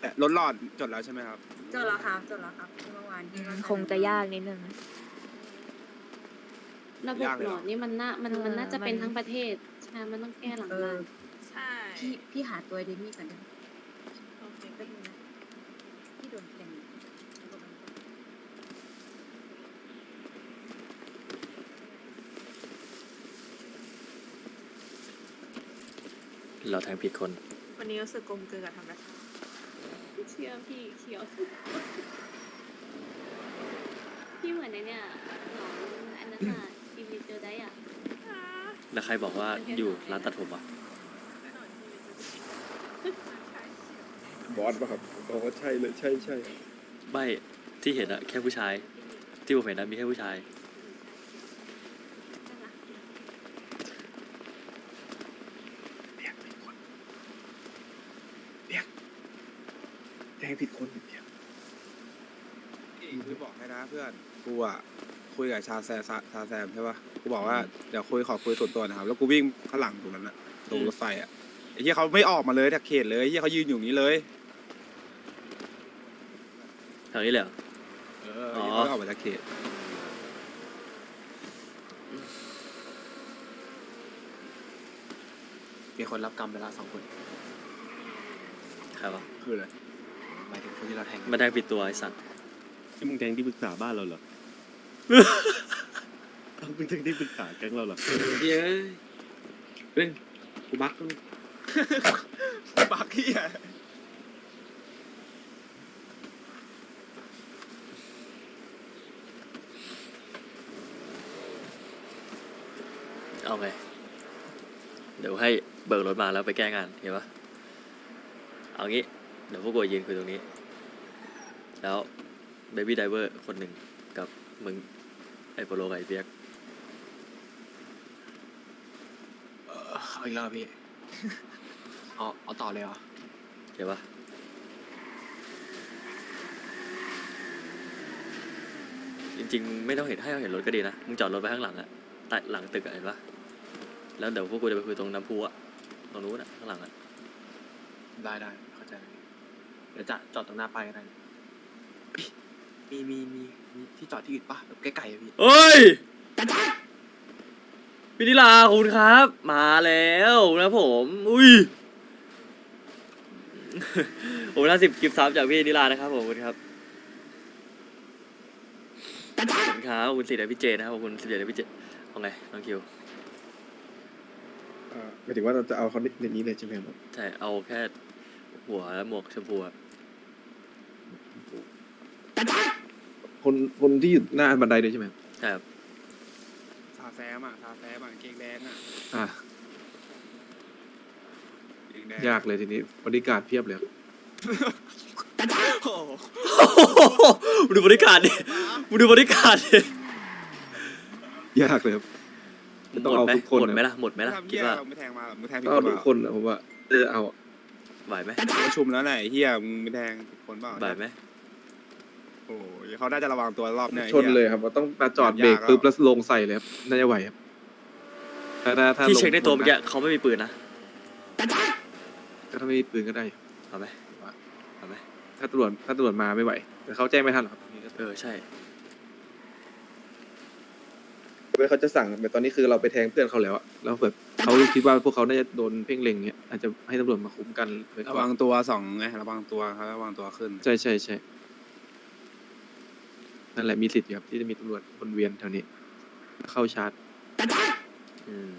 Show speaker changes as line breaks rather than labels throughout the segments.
แต่รถหลอดจดแล้วใช่ไหมครับ
จดแล้วครับจดแล้วครับเมื่อวานที่ว่า
คงจะยากนิดนึง
ระบบ
ยากเลย
ห
เห
ล
รอ
อดนี่มันน่ามัน
เออ
มันน่าจะเป็น
มัน
ทั้งประเทศใช่มันต้องแก้หลัง
เอ
บ้า
อน
ใช่
พี่พี่หาตัวเดมี่ก่อนได้ไหม
โอเค
แป๊บนึงนะพี่โดนแทง
เราแทงผิดคน
วันนี้รู้สึกกลมเกลืนกับธรรมชาติ
เชื่อพี่เขียว พี่เหมือนในเนี่ยหนอนอันนั้นอะอินดิเจอได้อะ
อ่า
แล้วใครบอกว่าอยู่ร้านตัดผมวะ
แน่นอนที่ใช่เขียว
บอสป่ะครับบอกว่าใช่เลยใช่ใช่
ไม่ที่เห็นอะแค่ผู้ชาย ที่ผมเห็นนะมีแค่ผู้ชาย
งผิดคนอีกแล้ว
กูบอกให้นะเพื่อนกูอะคุยกับชาแซมชาแซมใช่ปะกูบอกว่าเดี๋ยวคุยขอคุยส่วนตัวนะครับ แล้วกูวิ่งข้างหลังตรงนั้นอะตรงรถไฟอะไอ้ที่เขาไม่ออกมาเลยจากเขตเลยไอ้ที่เขายืนอยู่อย่างนี้เลย
แถวนี้เลยเหรอ
เออ
อ๋อ
ยังไม่ออกมาจากเขต
มีคนรับกรรมไปแล้วสองคน
ใครวะ
คืออะไร
หมายถึงคน ที่เราแทง
มาแทงผิดตัวไอ้สัตว์
นี่มึงแทงที่ปรึกษาบ้านเราเหรอ เอ้ามึงแทงที่ปรึกษาแก๊งเราเหรอ
เย้ยเฮ้ยกูบัก
บักเฮีย
เอาไง เดี๋ยวให้เบิกรถมาแล้วไปแก้งานเห็นปะเอางี้ เดี๋ยวพวกกูยืนคุยตรงนี้ แล้วเบบี้ไดเวอร์คนหนึ่งกับมึงไอโปโลกับไอเปียก
เอาอีกแล้วเหรอพี่ เอาเอาต่อเลยเหรอ
เห็นปะจริงๆ ไม่ต้องเห็นให้เขาเห็นรถก็ดีนะ มึงจอดรถไปข้างหลังอะใต้หลังตึกอะเห็นปะแล้วเดี๋ยวพวกกูจะไปคุยตรงน้ำพุอะตรงนู้นอะข้างหลังอะ
ได้ได้เข้าใจเดี๋ยวจะจอดตรงหน้าไปายก็ได้ มีมีมีมีที่จอดที่อื่นปะแบบใกล้ๆอะพี่
เฮ้ยพี่นิลาขอบคุณครับ มาแล้วนะผม อุ้ย ผมน่าสิบกิฟต์ซับจากพี่นิลานะครับผมขอบคุณครับขอบคุณครับขอบคุณสิทธิ์และพี่เจนะครับขอบคุณสิทธิ์และพี่เจเอาไงน้องคิว
อ่าหมายถึงว่าเราจะเอาเขาในนี้เลยใช่ไหมครับ
ใช่ เอาแค่หัวและหมวกชมพูอะ
คนคนที่อยู่หน้าบันไดเลยใช่ไหมครับ
ใช่ครับ
ชาแซมอะชาแซมอะกางเกงแดงอะ
อะ
กางเกงแดง
ยากเลยทีนี้บริการเพียบเลยครับ
โอ้โห
มึงดูบริการดิมึงดูบริการดิ
ยากเลยครับ
ห
ต้อง
มด
เอา
ไหม
ทุกคน
หมดไหม
นะ
ล่ะหมดไหมล่ะ
ทำ
คิด
เหี้ย
ว่า
เราไม่แทงมาหรอมึงแทงผิด
ต้อง
ค
เอา
น
ทุก
เป
ค
ล่าน
นะผมว่าเออเอาอะ
ไหวไหม
ประชุมแล้วไหนเฮียมึงไม่แทงผิดคนเปล่า
ไหวไหม
โอ้ยเขาน่าจะระวังตัวรอบเนี้ยไอ้
ชน
หี้
เลยครับว่าต้องมาจอดเบรก
ยากอะ
ปุ๊บแล้วลงใส่เลยครับน่าจะไหวครับถ้าถ้าถ้า
ที่
ลง
เช็คในตัว
ช
เมื่
น
อกี้
นะ
เขาไม่มีปืนนะ
ก็ถ้าไม่มีปืนก็ได้
เอาไหมเอาไหม
ถ้าตำรวจถ้าตำรวจมาไม่ไหวแต่เขาแจ้งไม่ทันหรอกครับ
เออใช่
เว้ยเขาจะสั่งแบบตอนนี้คือเราไปแทงเพื่อนเขาแล้วอะแล้วแบบเขาคิดว่าพวกเขาน่าจะโดนเพ่งเล็งเงี้ยอาจจะให้ตำรวจมาคุ้มกันไว้ก่
ระ
อ
วันงตัวสองไงระวังตัวครับระวังตัวขึ้น
ใช่ใช่ใช่ นั่นแหละมีสิทธิ์ครับที่จะมีตำรวจวนเวียนแถวนี้ เข้าชาร์จ
อืม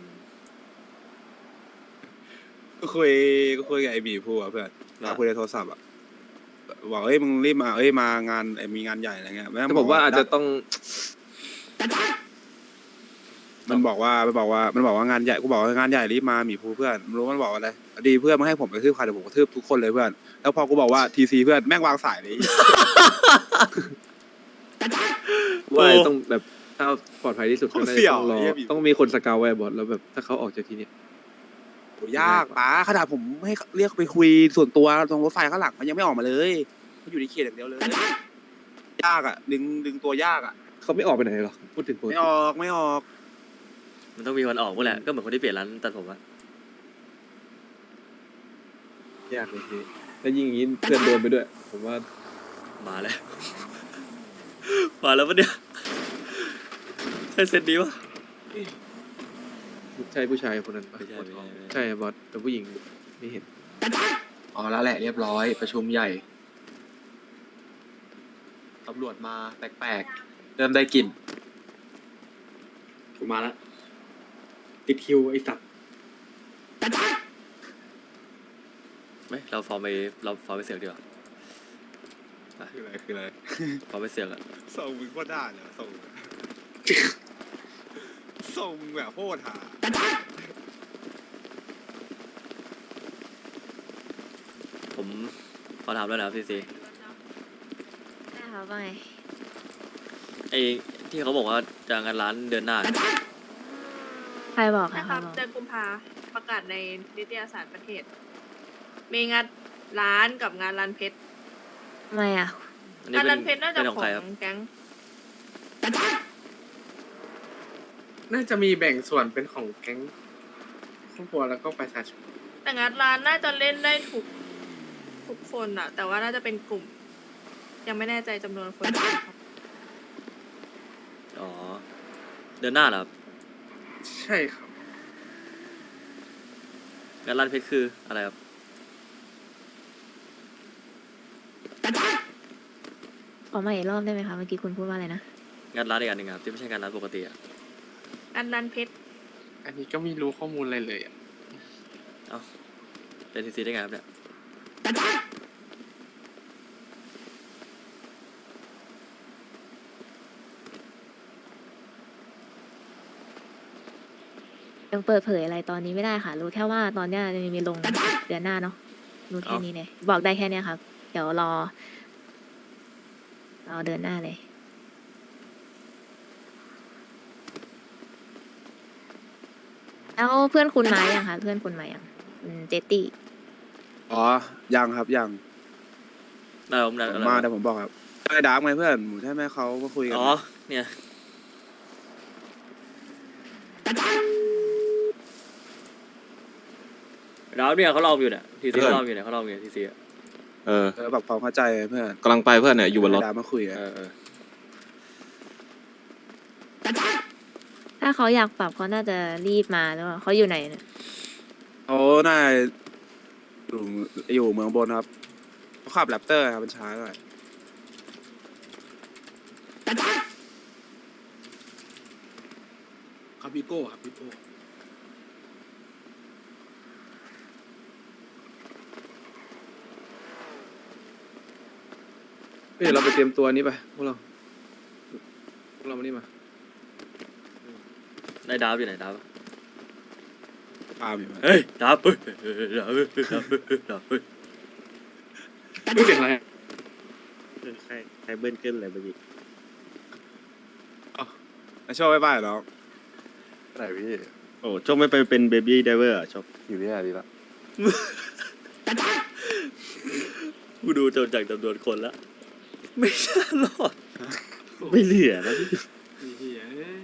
ก็คุยก็คุยกับไอ้บีพูดอะเพื่อนเราคุยในโทรศัพท์อะบอกเอ้ยมึงรีบมาเอ้ยมางานไอ้มีงานใหญ่อะไรเงี้ยแง
แต่ผมว่าอาจจะต้อง
มันบอกว่ามันบอกว่ามันบอกว่างานใหญ่กูบอกว่างานใหญ่รีบมาหมีพูเพื่อนมึงรู้มันบอกว่าอะไรดีเพื่อนมึงให้ผมกระทืบใครเดี๋ยวผมกระทืบทุกคนเลยเพื่อนแล้วพอกูบอกว่าทีซีเพื่อนแม่งวางสายเลย
ว่าต้องแบบถ้าปลอดภัยที่สุดก็น่าจะต้องรอต้องมีคนสเกาวไว้บอสแล้วแบบถ้าเขาออกจากที่เนี้ย
โหยากป้าขนาดผมให้เรียกไปคุยส่วนตัวตรงรถไฟข้างหลังมันยังไม่ออกมาเลยมันอยู่ในเขตอย่างเดียวเลยยากอะ ดึงดึงตัวยากอะ
เขาไม่ออกไปไหนหรอกพูดถึงปก
ไม่
ติ
ออกไม่ออก
มันต้องมีวันออกเมื่อแหละก็เหมือนคนที่เปลี่ยนร้านตัดผมอะ
ยากเลยทีนี้แล้วยิ่งอย่างนี้เพื่อนโดนไปด้วย ผมว่า
มาแล้ว มาแล้วปะเนี่ยใช่เซตนี้ปะ
ใช่ผู้ชายคนนั้นปะ
ไม่ใช่ไม่ใช่ไม่ใช่
ใช่บอสแต่ผู้หญิงไม่เห็น
อ๋อแล้วแหละเรียบร้อย ประชุมใหญ่ ตำรวจมาแปลกๆ เริ่มได้กลิ่น
กูมาแล้วติดคิวไอ้สัตว์
ไม่เราฟอร์มไปเราฟอร์มไปเสือกดีกว่า
คืออะไรคืออะไร
ฟอร์มไปเสือกอะ
ส่งมึงโคตรได้เลยส่งส่งมึงแบบโคตรหา
ผมขอถามแล้วนะครับซีซี
ได้ครับว่าไง
ไอ้ที่เขาบอกว่าจะงานร้านเดือนหน้าเนี่ย
ใครบอกคะ
นะ
ใค
ค
ร
รับ
บอก
เดือนกุมภาประกาศในนิตยสารประเทศ มีงานร้านกับงานร้านเพชร
ทำไมอะ
อันนี้
งาน
เป็
ร้านนเพชรน่าจะ
เป็นข
ข
อง
อ
ใครครับ
งแก๊ง
น่าจะมีแบ่งส่วนเป็นของแก๊งครอบครัวแล้วก็ประชาชน
แต่งานร้านน่าจะเล่นได้ทุกทุกคนอะแต่ว่าน่าจะเป็นกลุ่ม ยังไม่แน่ใจจำนวนคนครับ
อ๋อเดือนหน้าเหรอครับ
ใช่ครับ
งานร้านเพชรคืออะไรครับ
ขอมาอีกรอบได้ไหมคะเมื่อกี้คุณพูดว่าอะไรนะ
งานร้านอีกอันหนึ่งครับที่ไม่ใช่งานร้านปกติอะ
งานร้านเพชร
อันนี้ก็ไม่รู้ข้อมูลอะไรเลยอะ
เอ้าเป็นซีซีได้ไงครับเนี่ย
ยังเปิดเผยอะไรตอนนี้ไม่ได้ค่ะ รู้แค่ว่าตอนเนี้ยจะมีลงเดือนหน้าเนาะรู้แค่นี้เลยบอกได้แค่เนี้ยครับเดี๋ยวรอ รอเดือนหน้าเลย แล้วเพื่อนคุณมายังคะเพื่อนคุณมายังคุณเจตตี้
อ๋อ ยังครับ ยัง
ได้ผมได้
ผม
อะไร
มา
มา
เดี๋ยวผมบอกครับไอ้ดาร์กไหมเพื่อนผมใช่ไหมเขามาคุยกัน
อ๋อ เนี่ย แล้วเนี่ยเขาลองอยู่เนี่ยทีซีเขาลองอยู่เนี่ยเขาลองอยู่ทีซีอะ
เออ
เออแบบความเข้าใจเพื่อน
กำลังไปเพื่อนเนี่ยอยู่บนรถ
ไดาร์กมาคุยกัน
เออเออ
ถ้าเขาอยากปรับเขาน่าจะรีบมาแล้วาเขาอยู่ไหนเนี่ย
เขาน่าอยู่อยู่เมืองบนครับเขาขับแรปเตอร์ครับมันช้าหน่อย
ครับพี่โก้ครับพี่โก้
เฮ้ยเราไปเตรียมตัวนี้ไปพวกเราพวกเรามานี่มา
ได้ดาวอยู่ไหนดาวอะ
ตามอยู่ไหม
เฮ้ยดาวเฮ้ยเฮ้ยดาวเฮ้ยดาวเฮ้ยดาวเฮ้ย
ไม่เป็นไร
ใครใครเบิ้ลเกินอะไรเมื่อกี้
ไอโชว์ไว้บ้านน้อง
ไหนพี่โอ้ชอบไม่ไปเป็นเบบี้ไดเวอร์อะชอบอยู่นี่ดีละ
กูดูจนจากจำนวนคนแล้ว ไม่น่ารอด
ไม่เหลือแล้วพี่
เฮียเอ้ย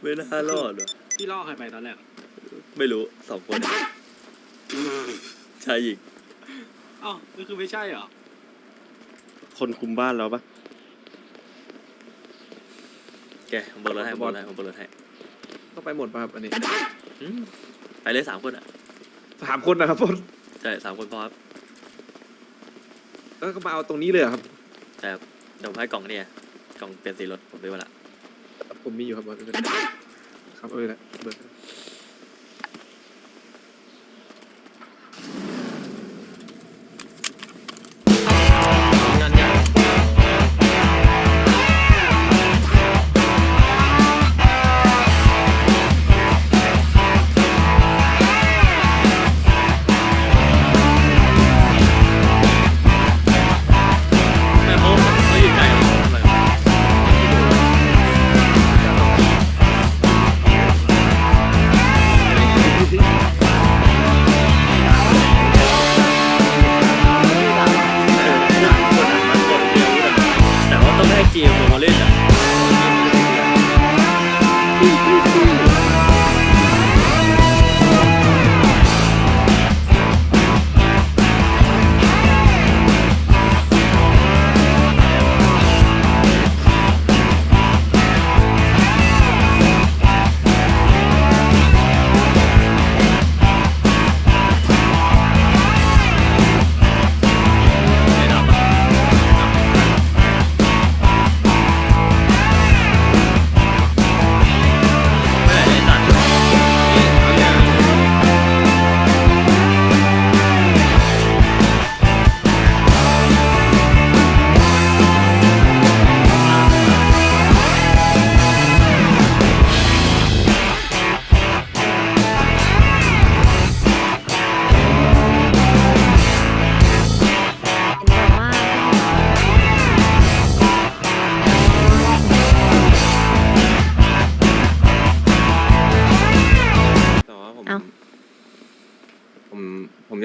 ไม่น่ารอดว่ะ
พี่ล่อใครไปตอนแรก
ไม่รู้สองคนชายหญิง
อ้าวก็คือไม่ใช่เหรอ
คนคุมบ้านเราปะ
แกผมเบิกรถให้ผมเบิกรถให้ผมเบิกรถให้
ต้องไปหมดป่ะครับอันนี้
อืมไปเลยสามคนอะ
สามคนนะครับพน
ใช่สามคนพอครับ
แล้วก็มาเอาตรงนี้เลยเหรอครับ
ใช่ครับเดี๋ยวผมให้กล่องเนี่ยกล่องเปลี่ยนสีรถผมซื้อมาละ
ผมมีอยู่ครับบอสไม่เป็นไรครับเออแหละเบิก
อ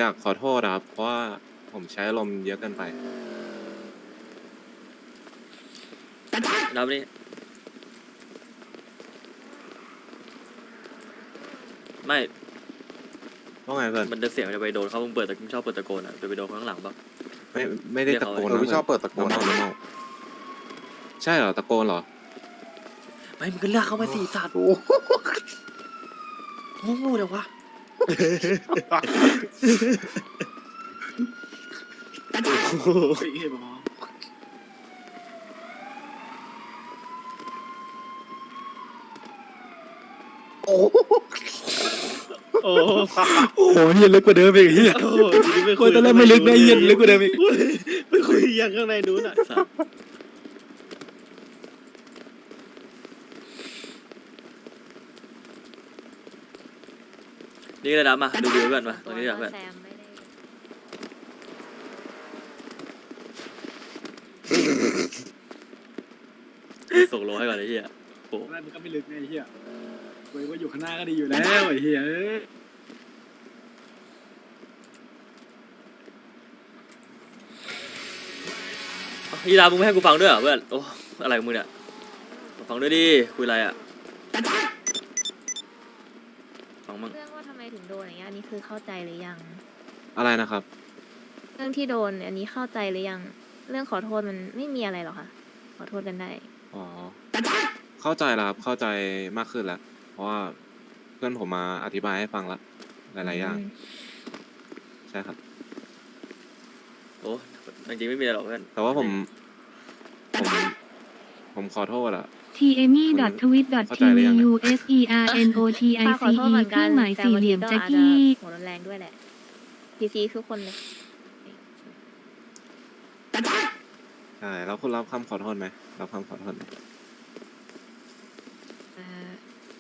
ากขอโทษนะครับ เพราะว่าผมใช้อารมณ์เยอะเกินไป
นับนี่ไม่
ว่าไงเพื่อน
มันจะเสียงมันจะไปโดนเขามึงเปิดแต่มึงชอบเปิดตะโกนอะจะไปโดนข้างหลังปะ
ไม่ไม่ได้ตะโกน
เรียกเขา
นะพี่ชอบเปิดตะโกนน้ำเมาใช่เหรอตะโกนเหรอ
ไม่มึงก็เลือกเขามาสี่สัตว์โง่งูเลยวะ
เฮ้ยเฮ้ยเบา
โอ้
โอ้โหเฮียลึกกว่าเดิมอีกเฮีย
โหทีนี้ไม่
โอ้ยตอนแรกไม่ลึกนะเฮียลึกกว่าเดิมอีก
ไปคุยยังข้างในนู้นอะ
สัตว์ นี่เลยนะมาดูวิวกันมาตรงนี้ดีกว่าเพื่อน
แซมไม่ได้
ส่งโลให้ก่อนไอ้เหี้ยโอ้
ๆนั่นมันก็ไม่ลึกไงไอ้เฮียเว้ยว่าอยู่ข้างหน้าก็ดีอยู่แล้วไอ้เฮียเอ้ย
ยีราฟมึงไม่ให้กูฟังด้วยเหรอเพื่อน โอ้ อะไรของมึงเนี่ยมาฟังด้วยดิ คุยอะไรอะฟังมั่ง
เรื่องว่าทำไมถึงโดน อย่างเงี้ยอันนี้คือเข้าใจหรือยัง
อะไรนะครับ
เรื่องที่โดนอันนี้เข้าใจหรือยัง เรื่องขอโทษมันไม่มีอะไรหรอกค่ะ ขอโทษกันได้
อ๋อ เข้าใจแล้วครับ เข้าใจมากขึ้นแล้ว เพราะว่าเพื่อนผมมาอธิบายให้ฟังละหลายๆอย่าง
อืม
ใช่ครับ
โอ้จริงๆไม่มีอะไรหรอกเพื่อน
แต่ว่าผม ผม ผมขอโทษอะ
t a m i t w i t t
เข้าใจหรือยัง
u s e r n o t i
ป้ขอ
c
โทษ
e
เหมือน
เค
กั
รื่อนงหมาย
แต่
สี่เหลี่ยม
ก็
แจ็ค
อาจจะ
กี้
หัวรุนแรงด้วยแหละพีซีทุกคนเลย
ใช่แล้วคุณรับคำขอโทษไหมรับคำขอโทษไหม
เอ่อ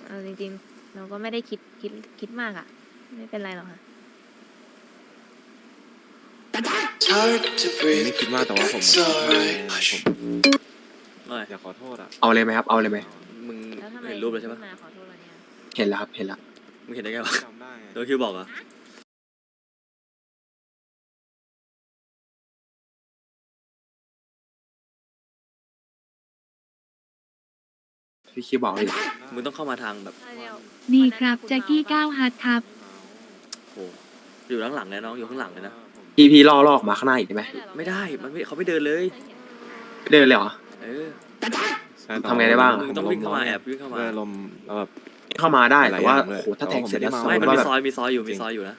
เอาจริงๆ เราก็ไม่ได้คิดคิดคิดมากอะ ไม่เป็นไรหรอกค่ะ
ไม่คิดมากแต่ว่าผมผม
ไม่
อยากขอโทษอะ
เอาเลยไหมครับ เอาเลยไหม
มึง
แล้วทำไม
เห็นรูปเลยใช่ปะ
ถึงมาขอโทษวันเนี้ย
เห็นแล้วครับเห็นแล้ว
มึงเห็นได้ไงวะ
จำได้ไง
โดนคิวบอกเหรอะ
พี่คิวบอกเลย
มึงต้องเข้ามาทางแบบ
ดีครับแจ็คกี้ก้าวฮัทครับ
โอ้อยู่ข้างหลังเลยน้องอยู่ข้างหลังเลยนะ
พี่พี่ล่อล่อออกมาข้างหน้าอีกได้ไหม
ไม่ได้มันไม่เขาไม่เดินเลย
เดินเลยเหรอ
เออ
ใช่แต่
ทำไงได้บ้าง
มึงต้องวิ่งเข้ามาแอบวิ่งเข้ามา
ด้วยลมณ์แล้วแบบ
เข้ามาได้
หลา
แต่
ย
ว่า
อย่างเลย
โหถ้าแทงเสร็จแล้ว
แต่
ส
ว่า
ม
ไม่
ม
มัน
ติว่า
มี
แบบ
ซอยมีซอยอยู่
จริ
มี
ง
ซอยอยู่นะ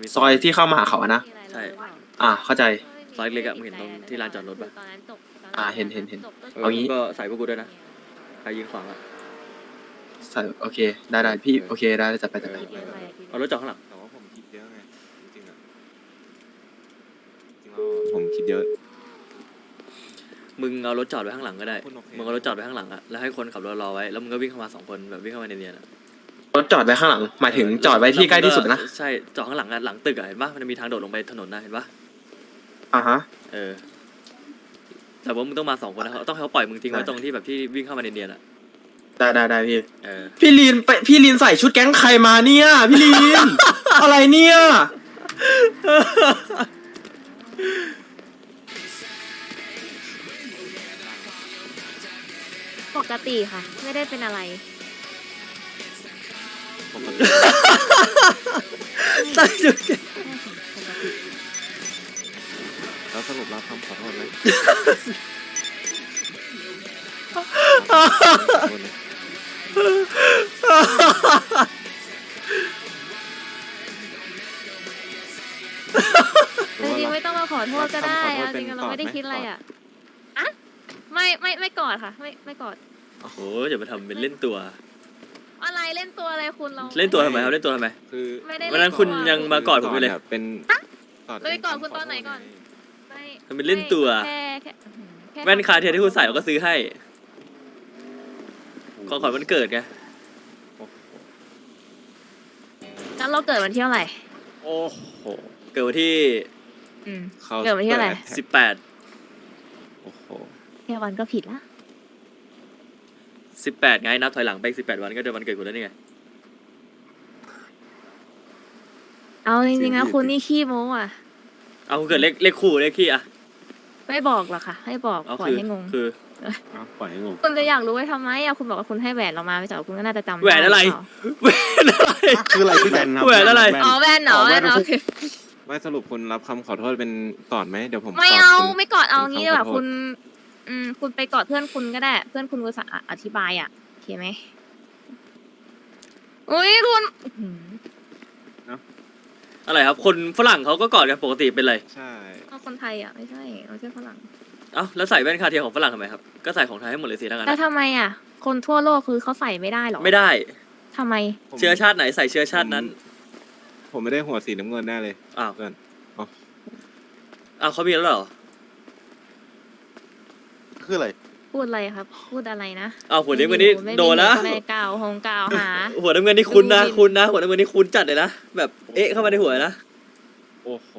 มี
ซอยที่เข้ามาหาเขาอะนะ
ใช่
อ่าเข้าใจ
ซอยเล็กอะมึงเห็นตรงที่ลานจอดรถปะ
ตอนนั้นจบตน
อ่าเห็นเห็นเห็น
จบก็
เอางี้
ก็ใส่พวกกูด้วยนะ ใครยิงขวางอะ
ใส่โอเคได้ได้พี่โอเคได้ได้จัดไปจัดไป
คิดอะไรอะคิด
เอารถจอดข้างหลัง
แต่ว่าผมคิดเยอะไงจริงๆอะจริงๆแล้วผมคิดเยอะ
มึงเอารถจอดไว้ข้างหลังก็ได้
คุณโอเค
มึงเอารถจอดไว้ข้างหลังอะแล้วให้คนขับรถรอไว้ แล้วมึงก็วิ่งเข้ามาสองคนแบบวิ่งเข้ามาเนียนๆอะ
รถจอดไว้ข้างหลัง หมายถึงจอดไว้ที่ใกล้ที่สุดนะ
ใช่ จอดข้างหลังอะหลังตึกอะเห็นปะมันจะมีทางโดดลงไปถนนนะเห็นปะ
อ่าฮะ
เออ แต่ว่ามึงต้องมาสองคนนะเขาต้องให้เขาปล่อยมึงทิ้งไว้ตรงที่แบบที่วิ่งเข้ามาเนียนๆอะ
ได้ได้ได้พี่
เออ
พี่ลีนไปพี่ลีนใส่ชุดแก๊งใครมาเนี่ย พี่ลีน อะไรเนี่ย
ปกติค่ะ ไม่ได้เป็นอะไร
ปกติ
ใส่ชุด
แล้วสรุปรับคำขอโทษไหมขอโทษนะ
จริงๆไม่ต้องมาขอโทษก็ได้
ขอโทษ
เอาจริงๆ
เป็น
เราไม่ได้
กอดไหม
คิดอะไร
กอด
อะอะ ไม่ไม่ไม่กอดค่ะ ไม่ไม่กอด
โอ้โหอย่ามาทำเป็นเล่นตัว
อะไรเล่นตัวอะไรคุณเรา
เล่นตัวทำไมครับเล่นตัวทำไม
คือ
ไม่ได้
วันนั้นคุณยังมากอดผมอยู่เลย
ก่นเป็น
เลยกอดคุณตอนไหนก่อน ไม่
ทำเป็นเล่นตัว
แค่แค่อื้อหือค่
แว่นคาเทียที่คุณใส่เราก็ซื้อให้ ของขวัญวันเกิดไง
งั้นเราเกิดวันที่เท่าไหร่
โอ้โห
เกิดวันที่
อืม
เขา
เกิดวันที่อะไร
สิบแปด
โอ้โห
แค่วันก็ผิดละ
สิบแปดไงนับถอยหลังไปสิบแปดวันก็เดือนวันเกิดกูแล้วนี่ไง
เอาจริงๆนะคุณนี่ขี้โม้อะ
เอาเกิดเลขเลขคู่เลขขี้อะ
ไม่บอกหรอกค่ะ ให้บอก
เอา
ปล่อย
คือ
ให้งง
คือ
เอาปล่อยให้งง
คุณจะอยากรู้ไว้ทำไมอะคุณบอกว่าคุณให้แหวนเรามาไม่ใช่เหรอคุณก็น่าจะจำด้
แหวนอะไร
เปล่า
แหวนอะไร
คืออะไรคือแบนครับ
แหวนอะไร
แบน
อ๋อแหวนเหรอ
อ๋อ
แห
แห
ว
วนน
โอเค
ไม่สรุปคุณรับคำขอโทษเป็นก่อนไหมเดี๋ยวผม
ไม่
กด
เอา
คุณ
ไม่กอดเอา
เป็น
งี้
คำขอ
แบบ
โทษ
คุณ อืมคุณไปกอดเพื่อนคุณก็ได้ เพื่อนคุณก็จะอธิบายอะโอเคไหมอุ้ยคุณอื้อหือ
อะไรครับ คนฝรั่งเขาก็กอดกันปกติเป็นไร
ใช่
เอาคนไทยอะไม่ใช่ไม่ใช่ฝรั่ง
เอ้าแล้วใส่แว่นคาเทียของฝรั่งทำไมครับ ก็ใส่ของไทยให้หมดเลยสิทั้งนั้น
แล้ว
อะ
ทำไมอะ คนทั่วโลกคือเขาใส่ไม่ได้หรอ
ไม่ได้
ทำไม
ผม
เชื้อชาติไหนใส่เชื้อชาตินั้น
ผมไม่ได้หัวสีน้ำเงินแน่เลย
อ้าว
เพื่อน
อ้าวเขามีแล้วเหรอ
คืออะไร
พูดอะไรครับ พูดอะไรนะ
อ้าวหัวน้ำเงินนี่
ไม่มี
โดนนะ
ไม่มีกล่าวหงกล่าวหา
หัวน้ำเงินนี่คุณนะ
ดูดิ
คุณนะหัวน้ำเงินนี่คุณจัดเลยนะแบบเอ๊ะเข้ามาในหัวนะ
โอ้โห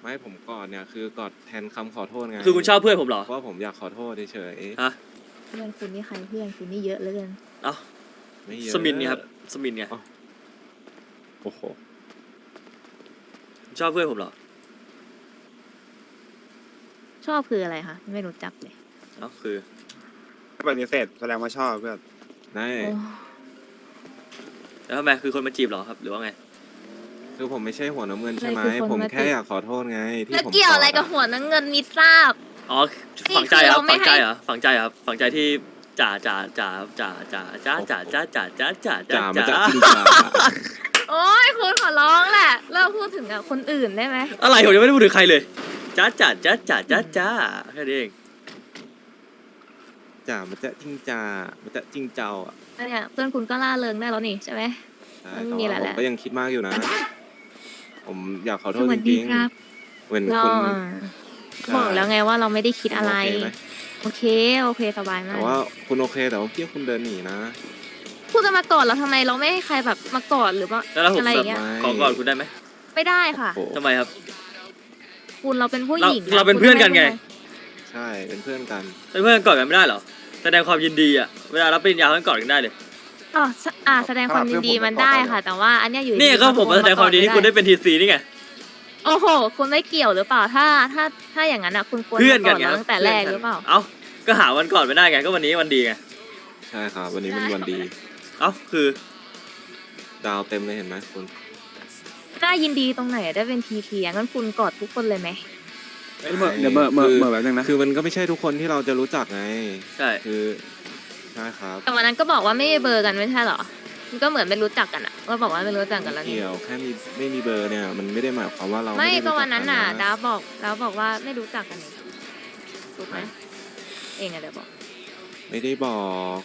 ไม่ผมกอดเนี่ยคือกอดแทนคำขอโทษไง
คือคุณชอบเพื่อนผมเหรอ
เพราะว่าผมอยากขอโทษเฉย
ฮะ
เพื่อนคุณนี่ใครเพื่อนคุณนี่เยอะเหลือเกิน
เอ้า
ๆไม่เยอะ
สมินไงครับสมินไง
โอ้โห
ชอบเพื่อนผมเหรอ
ช อบคืออะไรคะไม่รู้จักเลย
เอ้าคือ
ถ้าปฏิเสธแสดงว่าชอบเพื่อน
ได้
โอ้
แล้วทำไมคือคนมาจีบเหรอครับ หรือว่าไง
คือผมไม่ใช่หัวน้ำเงินใช่ไหม
อะไรคือคน
ผม
มา
แค่
ติด
อยากขอโทษไง ที่
แล้ว
ผม
เกี่ยวอะไร
ด
กับหัวน้ำเงินมิทราบ
อ๋อ
นี่
ฝังใจครับ
คือเราไม่
ฝังใจ
ให้
เหรอฝังใจครับฝังใจที่จ่าจ่าจ่าจ่าจ่าจ่าจ่าจ่าจ่าจ่าจ่า
จ่ามา
จ่า
จากจริงจ่า
โอ้ยคุณขอร้องแหละเลิกพูดถึงกับคนอื่นได้ไหม
อะไรผมยังไม่ได้พูดถึงใครเลย จ้าจ่าจ้าจ่าจ้าจ้าแค่นี้เอง
จ่ามันจะจริงจ่ามันจะจริงเจ้าอะ
แล้วเนี่ยเพื่อนคุณก็ล่าเริงได้แล้วนี่ใช่ไหม
ใช่
มัน
แต่
มี
ว่า
แหละ
ผ
แห
ม
ละ
ก็ยังคิดมากอยู่นะ ผมอยากขอโท
ส
ษ
วั
จ
สดี
ริง
ครับ
ๆเหมือน
เรา
คุณ
อ่าบอกแล้วไงว่าเราไม่ได้คิดอะไร
โอเคไหม
โอเค โอเคสบายมา
แต่
ก
ว่าคุณโอเคแต่ว่าพี่คุณเดินหนีนะ
พูดจะมากอดเราทำไมเราไม่ให้ใครแบบมากอดหรือว่า
แล้วผม
อะไรอ
แบ
ย่า
บ
งเงี้ย
ขอก่อนคุณได้ไหม
ไม่ได้ค่ะ
โอ้โห
ทำไมครับ
คุณเราเป็นผู้ห
เรา
ญิงะ
เราเป็นเพื่อนกันไง
ใช่เป็นเพื่อนกัน
เป็นเพื่อนกันก่อนกันไม่ได้เหรอแสดงความยินดีอะเวลารับปริญญาเขากอดกันได้เลย
อ๋อสอ่าแสดงความยินดีมันได้ค่ะ แต่ว่าอันเนี้ยอยู่
นี่ก็ผมมาแสดงความยินดีที่คุณได้เป็นทีซีนี่ไง
โอ้โห คุณไม่เกี่ยวหรือเปล่าถ้าถ้าถ้าอย่างนั้นอะคุณควร
เพื่อน
จะ
กัน
อด
ไง
เราตั้งแต่แรกหรือเปล่า
เอ้าก็หาวันก่อนไม่ได้ไงก็วันนี้วันดีไง
ใช่ครับวันนี้เป็นวันดี
เอ้าคือ
ดาวเต็มเลยเห็นไหมคุณ
ได้ยินดีตรงไหนอะได้เป็นทีทีงั้นคุณกอดทุกคนเลยไหม
เอ้ยเมื่อเดี๋ยวเมื่อเมื่อ
คือ
เมื่อแบบนึงนะ
คือมันก็ไม่ใช่ทุกคนที่เราจะรู้จักไง
ใช่
คือใช่ครับ
แต่วันนั้นก็บอกว่าไม่มีเบอร์กันไม่ใช่เหรอมันก็เหมือนไม่รู้จักกันอะก็บอกว่าไม่รู้จักกันแล้วนี่
เกี่ยวแค่มีไม่มีเบอร์เนี่ย มันไม่ได้หมายความว่าเรา
ไม่
ด้
ก็
รู้จั
วันนั้นน่ะ
กั
ดาวบอกดาวบอกว่าไม่รู้จักกันนี่ถูกไหมเองอะเดี๋ยวบอก
ไม่ได้บอก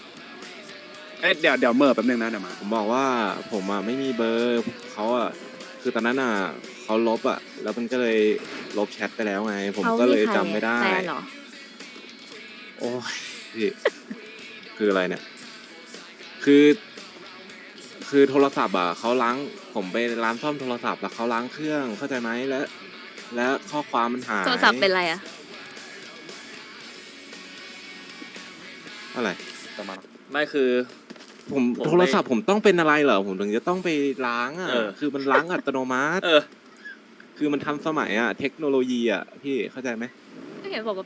เอ้ยเดี๋ยวเดี๋ยวเมื่อแบบนึงนะเดี๋ยวมา
ผมบอกว่าผมอะไม่มีเบอร์เขาอะ คือตอนนั้นอะเขาลบอะ แล้วมันก็เลยลบแชทไปแล้วไง ผม
เขา
ก็เลย
ใคร
จำไม่ได้
แฟนเหรอ
โอ้ยพี่คืออะไรเนี่ย คือ คือโทรศัพท์อะเขาล้างผมไปร้านซ่อมโทรศัพท์แล้วเขาล้างเครื่องเข้าใจไหมแล้ว แล้วข้อความมันหาย
โทรศัพท์เป็นไรอะ
อะไร
ประมาณ
ไม่คือ
ผม
ผม
โทรศัพท์ผมต้องเป็นอะไรเหรอผมถึงจะต้องไปล้างอะ
เออ
คือมันล้างอัตโนมัติ
เออ
คือมันทันสมัยอะเทคโนโลยีอะพี่เข้าใจไหม
ก็เห็นบอกว่า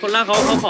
คน
ล่า
งเขาเขา
ข
อ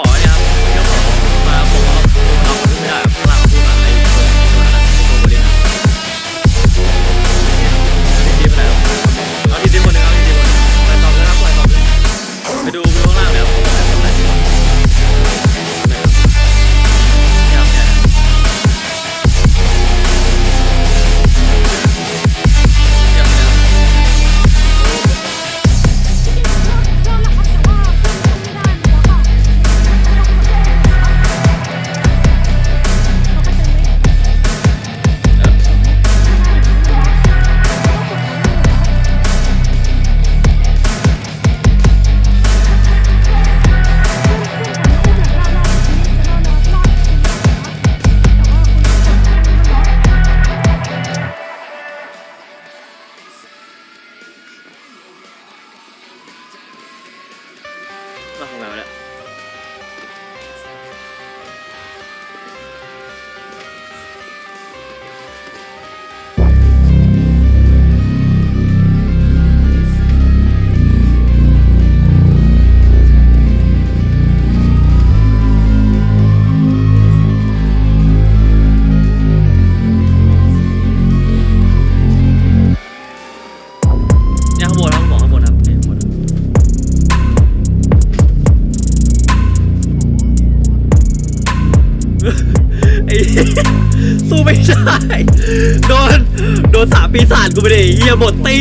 ปีศาจกูไปดิเฮียหมดตี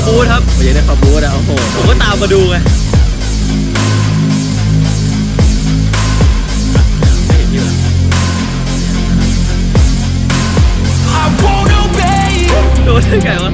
า
บูธครับผมอยากได้
คาบู
ล้วโอ้โห
ผมก็ตามมาดูไงโดนได้ไงวะ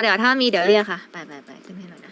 เดี๋
ยวถ้ามีเดี๋ยวเรียกค่ะ ไปไปไปขึ้นให้หน่อยน